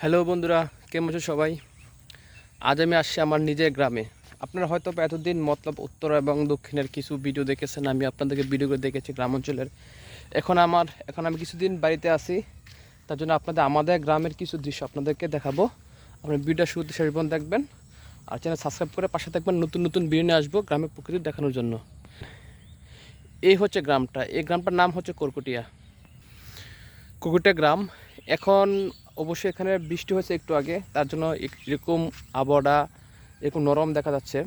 Hello বন্ধুরা, কেমন আছো সবাই? আজ আমি আসছি আমার নিজের গ্রামে। আপনারা হয়তো এতদিন মতলব উত্তর এবং দক্ষিণের কিছু ভিডিও দেখেছেন, আমি আপনাদেরকে ভিডিওগুলো দেখেছি গ্রাম অঞ্চলের এখন আমার, এখন আমি কিছুদিন বাড়িতে আছি, তার জন্য আপনাদের, আমাদের গ্রামের কিছু দৃশ্য আপনাদেরকে দেখাবো। আপনার ভিডিও শুরুতে শেষ পর্যন্ত দেখবেন, আর চ্যানেল সাবস্ক্রাইব করে পাশে থাকবেন, নতুন নতুন ভিডিও নিয়ে আসব গ্রামের প্রকৃতি দেখানোর জন্য। এই হচ্ছে গ্রামটা, এই গ্রামটার নাম হচ্ছে কর্কটিয়া কুকুরটা গ্রাম এখন অবশ্যই এখানে বৃষ্টি হয়েছে একটু আগে, তার জন্য এরকম আবহাওয়া এরকম নরম দেখা যাচ্ছে।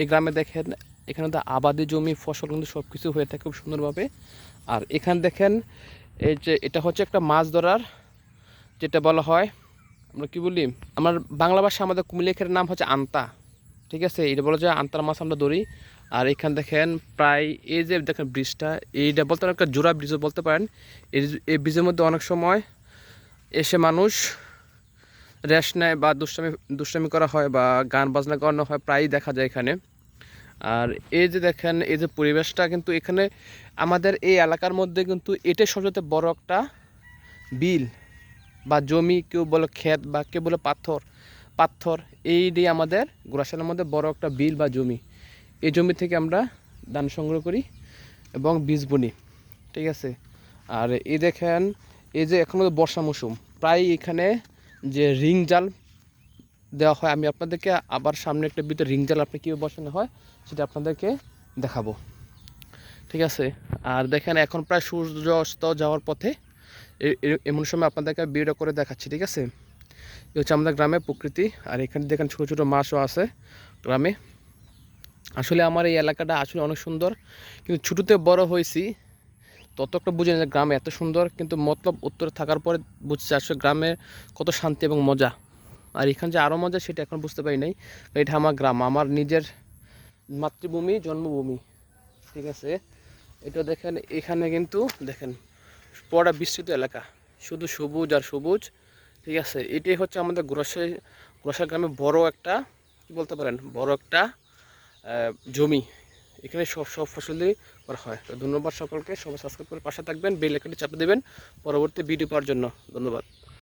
এই গ্রামে দেখেন, এখানে তো আবাদি জমি, ফসল কিন্তু সব কিছু হয়ে থাকে খুব সুন্দরভাবে। আর এখানে দেখেন, এই যে এটা হচ্ছে একটা মাছ ধরার যেটা বলা হয়, আমরা কি বলি? আমার বাংলা ভাষা আমাদের কুমিলেখের নাম হচ্ছে আন্তা, ঠিক আছে? এটা বলা যায় আন্তার মাছ আমরা ধরি। আর এখানে দেখেন, প্রায় এই যে দেখেন ব্রিজটা, এইটা বলতে একটা জোড়া ব্রিজও বলতে পারেন। এই ব্রিজের মধ্যে অনেক সময় এসে মানুষ রেস্ট নেয় বা দুষ্টামি দুষ্টামি করা হয় বা গান বাজনা করানো হয়, প্রায়ই দেখা যায় এখানে। আর এই যে দেখেন, এই যে পরিবেশটা কিন্তু এখানে আমাদের এই এলাকার মধ্যে কিন্তু এটাই সবচেয়ে বড় একটা বিল বা জমি, কেউ বলে ক্ষেত বা কেউ বলে পাথর। পাথর, এই দিয়ে আমাদের গোড়াশালের মধ্যে বড় একটা বিল বা জমি। এই জমি থেকে আমরা ধান সংগ্রহ করি এবং বীজ বুনি, ঠিক আছে? আর এই দেখেন এই যে এখন বর্ষা মৌসুম, প্রায় এখানে যে রিং জাল দেওয়া হয়, আমি আপনাদেরকে আবার সামনে একটা ভিতরে রিং জাল আপনি কীভাবে বসানো হয় সেটা আপনাদেরকে দেখাবো। ঠিক আছে? আর দেখেন এখন প্রায় সূর্য অস্ত যাওয়ার পথে এমন সময় আপনাদেরকে ভিডিও করে দেখাচ্ছি, ঠিক আছে? এ হচ্ছে আমাদের গ্রামের প্রকৃতি, আর এখানে দেখেন ছোটো ছোটো মাছও আছে গ্রামে। আসলে আমার এই এলাকাটা আসলে অনেক সুন্দর, কিন্তু ছোটোতে বড় হয়েছি তত বুঝে না যে গ্রামে এত সুন্দর, কিন্তু মতলব উত্তরে থাকার পরে বুঝছি আসলে গ্রামে কত শান্তি এবং মজা। আর এখানে যে আরও মজা, সেটা এখন বুঝতে পারি নাই। এটা আমার গ্রাম, আমার নিজের মাতৃভূমি, জন্মভূমি। ঠিক আছে? এটা দেখেন, এখানে কিন্তু দেখেন পড়া বিস্তৃত এলাকা। শুধু সবুজ আর সবুজ। ঠিক আছে? এটাই হচ্ছে আমাদের গ্রসাই গ্রসা গ্রামে বড় একটা, কি বলতে পারেন? বড় একটা জমি। এখানে সব সব ফসলই করা হয়। তো ধন্যবাদ সকলকে। সবাই সাবস্ক্রাইব করে পাশে থাকবেন, বেল আইকনটি চাপে দেবেন। পরবর্তী ভিডিও পাওয়ার জন্য ধন্যবাদ।